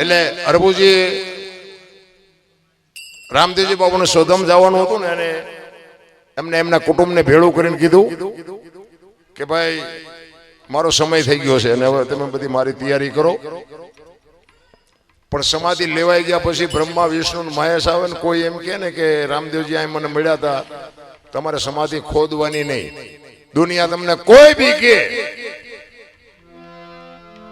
એટલે અરબુજી રામદેવજી બાબુને સોધમ જવાનું હતું ને અને એમને એમના કુટુંબને ભેળું કરીને કીધું કે ભાઈ, મારો સમય થઈ ગયો છે અને હવે તમે બધી મારી તૈયારી કરો. પણ સમાધિ લેવાઈ ગયા પછી બ્રહ્મા વિષ્ણુ મહેશ આવે ને કોઈ એમ કે ને કે રામદેવજી આ મને મળ્યા હતા તમારે સમાધિ ખોદવાની નહીં. દુનિયા તમને કોઈ બી કે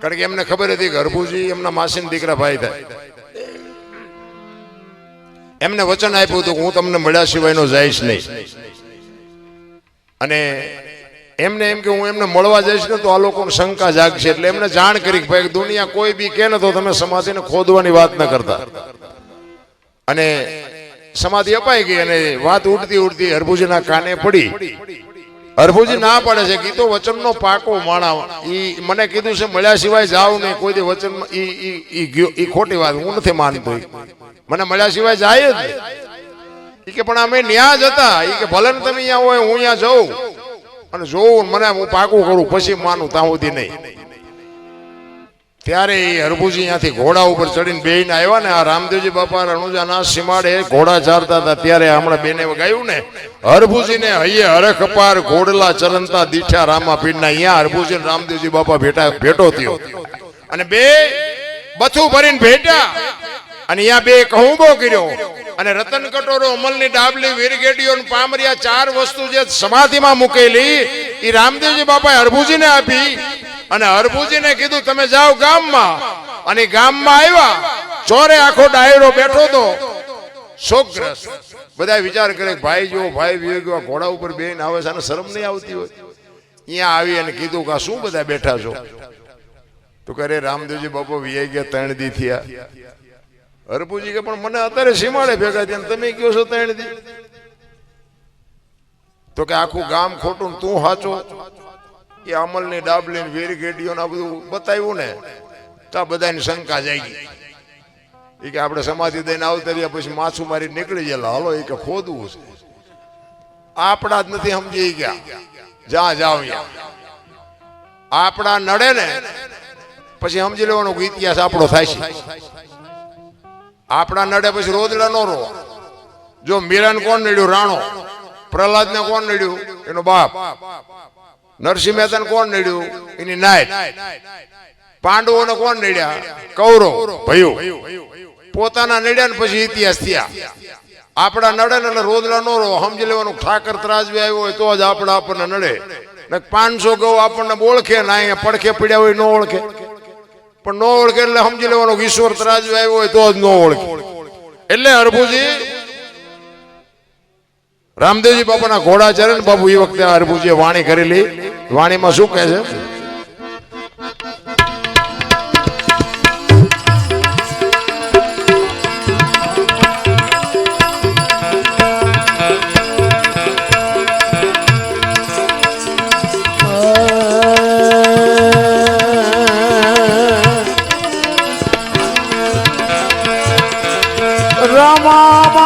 કારણ કે એમને ખબર હતી કે હરભુજી એમના માસીન દીકરા ભાઈ થાય. એમને વચન આપ્યું હતું કે હું તમને મળ્યા સિવાયનો જઈશ નહીં. અને એમને એમ કે હું એમને મળવા જઈશ ને તો આ લોકોને શંકા જાગશે. એટલે એમને જાણ કરી કે ભાઈ, દુનિયા કોઈ બી કે ને તો તમે સમાધિને ખોદવાની વાત ન કરતા. અને સમાધિ અપાઈ ગઈ અને વાત ઉડતી ઉડતી હરભુજીના કાને પડી. હરભુજી ના પાડે છે કે ઈ તો વચનનો પાકો માણા. ઈ મને કીધું છે, મળ્યા સિવાય જાવ નહીં. કોઈ દી વચન ઈ ખોટી વાત, હું નથી માનતો. મને મળ્યા સિવાય જાય જ. ઈ કે, પણ અમે ન્યા જ હતા. ઈ કે, ભલે તમે અહીંયા હોય, હું અહીંયા જઉં. અને જોઉં મને હું પાકું કરું, પછી માનું, ત્યાં સુધી નહીં. ત્યારે એ હરભુજી અહીંયાથી ઘોડા ઉપર ચડીને બેહીને આવ્યા ને આ રામદેવજી બાપા રણુજાના સીમાડે ઘોડા ચારતા હતા. ત્યારે હમણાં બેને ગાયું ને, હરભુજીને હૈયે હરખ પાર ઘોડલા ચરણતા દીઠા રામા પીરના અહીંયા હરભુજી રામદેવજી બાપા ભેટા, ભેટો થયો. અને બે બથું ભરીને ભેટ્યા. અને અહીંયા બે કહુંબો કર્યો. અને રતન કટોરો અમલની ડાબલી વીરગેડીઓ પામરિયા ચાર વસ્તુ જે સમાધિમાં મૂકેલી એ રામદેવજી બાપાએ હરભુજીને આપી. અને હરભુજીને કીધું, તમે જાઓ ગામમાં. અને ગામમાં આવ્યા. ચોરે આખો ડાયરો બેઠો તો શોકગ્રસ્ત. બધા વિચાર કરે, ભાઈ જો, ભાઈ વિવેક ઘોડા ઉપર બેન આવે છે અને શરમ નહીં આવતી હોય. અહીંયા આવી અને કીધું કે શું બધા બેઠા છો? તો કરે રામદેવજી બાપો વિયાઈ ગયા ત્રણ દી થયા. હરપુજી કે, પણ મને અત્યારે સીમાડે ભેગા થયા તમે કયો છો ત્રણ દી? તો કે, આખું ગામ ખોટું તું હાચો. એ અમલની ડાબલી ને વીર ગેડીઓ આ બધું બતાવ્યું ને, તો બધાની શંકા જાગી એ કે આપણે સમાધિ દઈને આવતર્યા પછી માછું મારી નીકળી ગયેલા. હાલો એ કે ખોદવું છે. આપણા જ નથી સમજી ગયા. જ્યાં જાવ આપણા નડે ને, પછી સમજી લેવાનો ઇતિહાસ આપણો થાય છે. આપણા નડે પછી રોદડા નો રો જો મીરાન કોણ નડ્યું? રાણો. પ્રહલાદને કોણ નડ્યું? એનો બાપ. નરસિંહ મહેતાને કોણ નડ્યું? એની નાયક. પાંડવોને કોણ નડ્યા? કૌરવ. ભયું. પોતાના નડ્યા ને પછી ઇતિહાસ થયા. આપણા નડે ને એટલે રોદડા નો રો સમજી લેવાનું ઠાકર ત્રાજવી આવ્યો હોય તો જ આપણે આપણને નડે. ને પાંચસો ગૌ આપણને ઓળખે ને અહીંયા પડખે પડ્યા હોય ન ઓળખે. પણ ન ઓળખે એટલે સમજી લેવાનું ઈશ્વર ત્રાજવી આવ્યો હોય તો જ ન ઓળખે. એટલે હરભુજી રામદેવજી બાપાના ઘોડા ચરણ ને બાપુ એ વખતે હરભુજીએ વાણી કરેલી. વાણીમાં શું કહે છે? રમામાં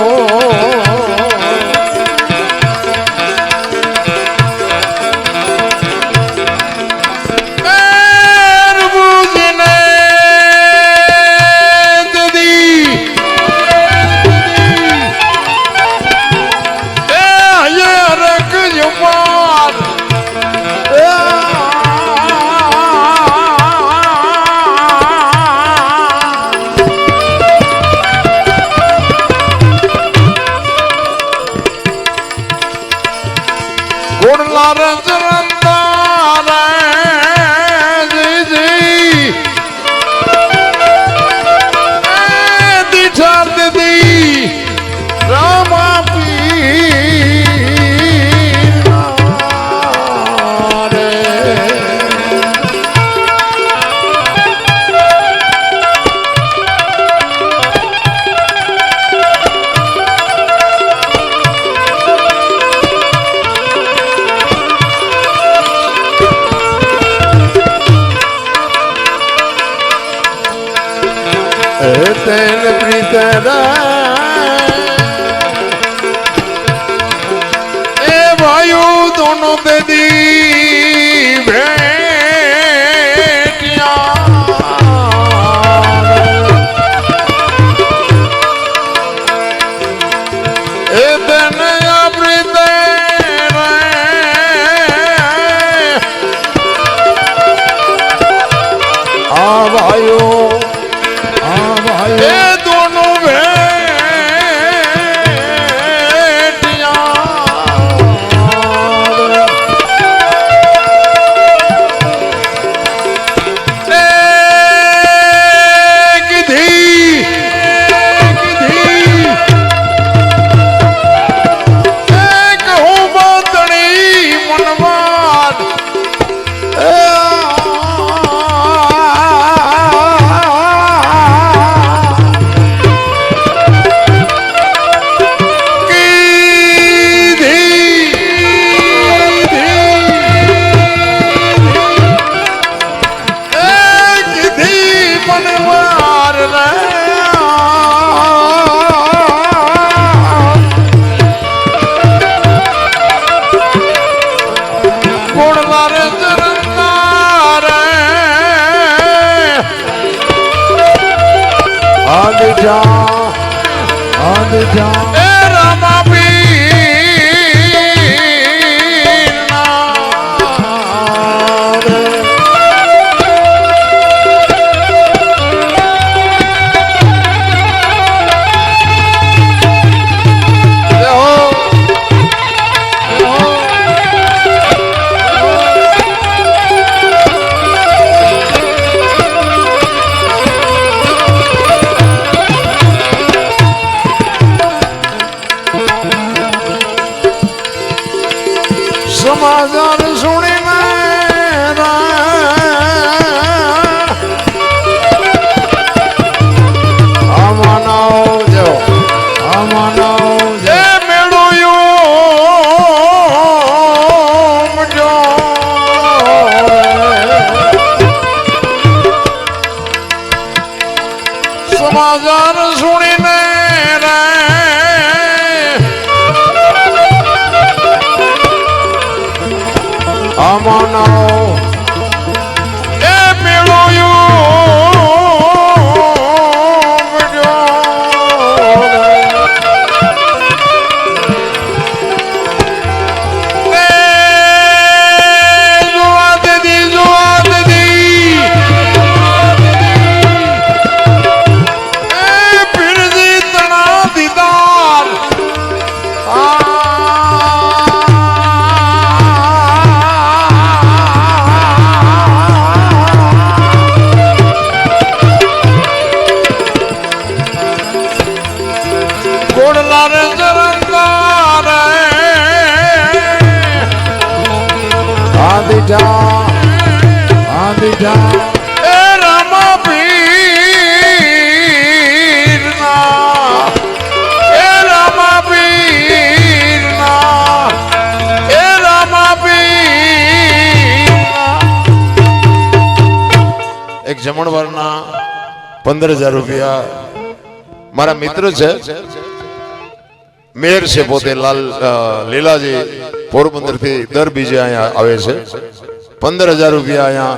તેરે એ વાયુ દોનો દેદી ભેટિયા એ તને અમૃત આદિજા આદિજા એ રામા પીરના આમાં પંદર હજાર રૂપિયા. મારા મિત્ર છે, મેયર છે પોતે લાલ લીલાજી પોરબંદરથી દર બીજે અહીંયા આવે છે. પંદર હજાર રૂપિયા અહીંયા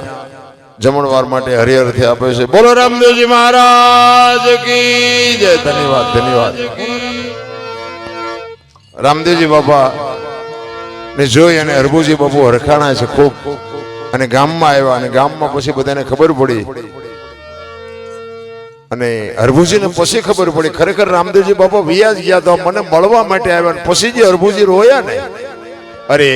જમણવાર માટે હરિહરથી આપે છે. બોલો રામદેવજી મહારાજ કી જય. ધન્યવાદ ધન્યવાદ. રામદેવજી બાપા ને જોઈ અને હરભુજી બાપુ હરખાણા છે ખૂબ. અને ગામમાં આવ્યા અને ગામમાં પછી બધાને ખબર પડી અને હરભુજીને પછી ખબર પડી ખરેખર રામદેવજી બાપા વ્યાજ ગયા તો મને મળવા માટે આવ્યા અને પછી જે હરભુજી રોયા ને અરે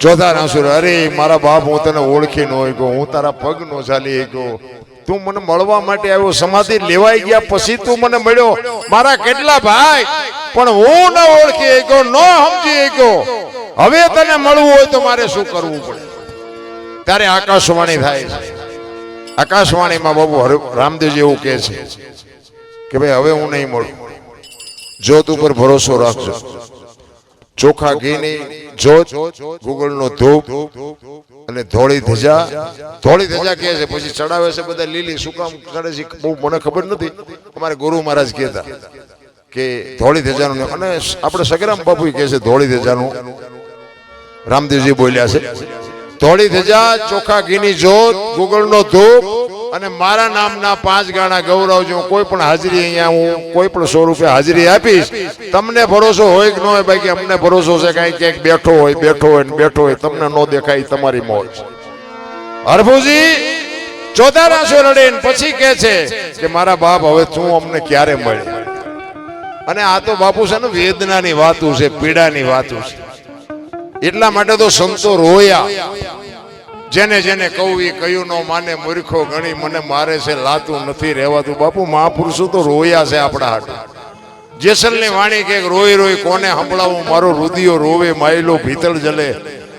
ચોથા નાસુર અરે મારા બાપ હું તને ઓળખી ન હોય હું તારા પગ નો ચાલી ગયો તું મને મળવા માટે આવ્યો સમાધિ લેવાઈ ગયા પછી તું મને મળ્યો. મારા કેટલા ભાઈ પણ હું ન ઓળખી ગયો ન સમજી ગયો હવે તને મળવું હોય તો મારે શું કરવું પડે? ત્યારે આકાશવાણી થાય છે. આકાશવાણીમાં બાબુ રામદેવજી એવું કહે છે કે ભાઈ, હવે હું નહીં મળું. જોત ઉપર ભરોસો રાખજો. ચોખા ઘીની જોત, ગુગળનો ધૂપ અને ધોળી ધજા. ધોળી ધજા કહે છે, પછી ચડાવે છે બધા લીલી શું કામ ચડે છે. બહુ મને ખબર નથી. અમારે ગુરુ મહારાજ કહેતા કે ધોળી ધજાનું અને આપણે સગરામ બાપુ કહે છે, ધોળી ધજાનું. રામદેવજી બોલ્યા છે ધોળી ધજા, ચોખા ઘીની જોત, ગુગળનો ધૂપ અને મારા નામના પાંચ ગાણા ગૌરવજો. કોઈ પણ હાજરી અહીંયા હું કોઈ પણ સ્વરૂપે હાજરી આપીશ, તમને ભરોસો હોય કે ન હોય બાકી અમને ભરોસો છે કાંઈ ક્યાંક બેઠો હોય બેઠો હોય ને બેઠો હોય, તમને ન દેખાય તમારી મોજ. હરભુજી ચોથા રાસો રડીને પછી કે છે કે મારા બાપ હવે તું અમને ક્યારે મળે? અને આ તો બાપુ છે ને વેદનાની વાતું છે, પીડાની વાતું છે. એટલા માટે તો સંતો રોયા. જેને જેને કહું એ કયું ન માને મૂર્ખો ગણી, મને મારે છે, લાતું નથી રહેવાતું. બાપુ, મહાપુરુષો તો રોયા છે આપણા હાટુ. જેસલની વાણી કે રોઈ રોઈ કોને સંભળાવું? મારો રુદિયો રોવે, માયલો ભીતળ જલે.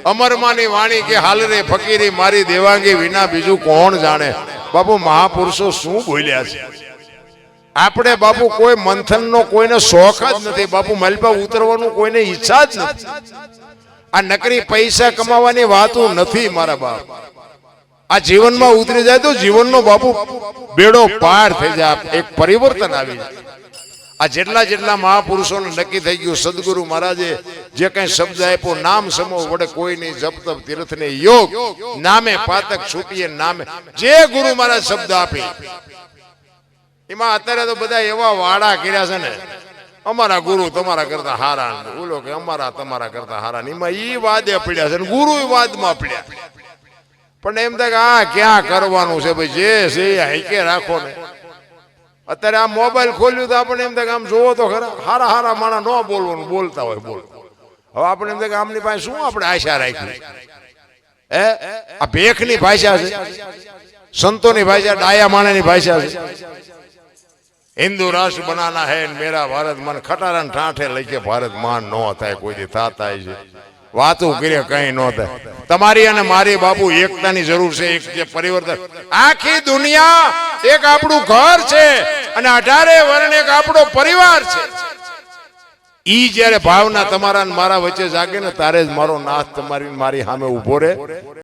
અમરમાની વાણી કે હાલ રે ફકીરી, મારી દેવાંગી વિના બીજું કોણ જાણે? બાપુ, મહાપુરુષો શું બોલ્યા છે? આપણે બાપુ, કોઈ મંથનનો કોઈને શોખ જ નથી. બાપુ મલપા ઉતરવાનું કોઈને ઈચ્છા જ નથી. આ નકરી પૈસા કમાવાની વાતો નથી મારા બાપ. આ જીવનમાં ઉતરી જાય તો જીવનનો બાપુ બેડો પાર થઈ જાય. એક પરિવર્તન આવી જાય. આ જેટલા જેટલા મહાપુરુષોને નક્કી થઈ ગયું, સદગુરુ મહારાજે જે કઈ શબ્દ આપ્યો, નામ સમો વડે કોઈ નહીં, જપ તપ, તીર્થ ને યોગ, નામે પાતક છૂટીએ, નામે. જે ગુરુ મહારાજ શબ્દ આપી, એમાં અત્યારે તો બધા એવા વાડા કર્યા છે ને અમારા ગુરુ તમારા કરતા હારા બોલો કે અમારા તમારા કરતા હારા એમાં ઈ વાદે પડ્યા છે ગુરુ વાદમાં પડ્યા. પણ એમ થાય આ ક્યાં કરવાનું છે ભાઈ? જે છે એ હાઈકે રાખો ને. અત્યારે આ મોબાઈલ ખોલ્યું તો આપણે એમ થાય આમ જોવો તો ખરા, હારા હારા માણા ન બોલવાનું, બોલતા હોય, બોલ. હવે આપણે એમ થાય કે આમની પાસે શું આપણે આશા રાખી હે? આ ભેખની ભાષા છે. સંતોની ભાષા, ડાયા માણાની ભાષા છે. હિન્દુ રાષ્ટ્ર બનાના હે મેરા ભારત મન ખટારા ઠાઠે લઈ કે ભારત માન નો થાય, કોઈ દી થાતા છે. વાતો કરે કઈ નો થાય. તમારી અને મારી બાપુ એકતાની જરૂર છે, એક જે પરિવર્તન. આખી દુનિયા એક આપણું ઘર છે અને અઢારે વર્ણ એક આપણો પરિવાર છે. ઈ જ્યારે ભાવના તમારા મારા વચ્ચે જાગે ને તારે જ મારો નાથ તમારી મારી સામે ઊભો રહે.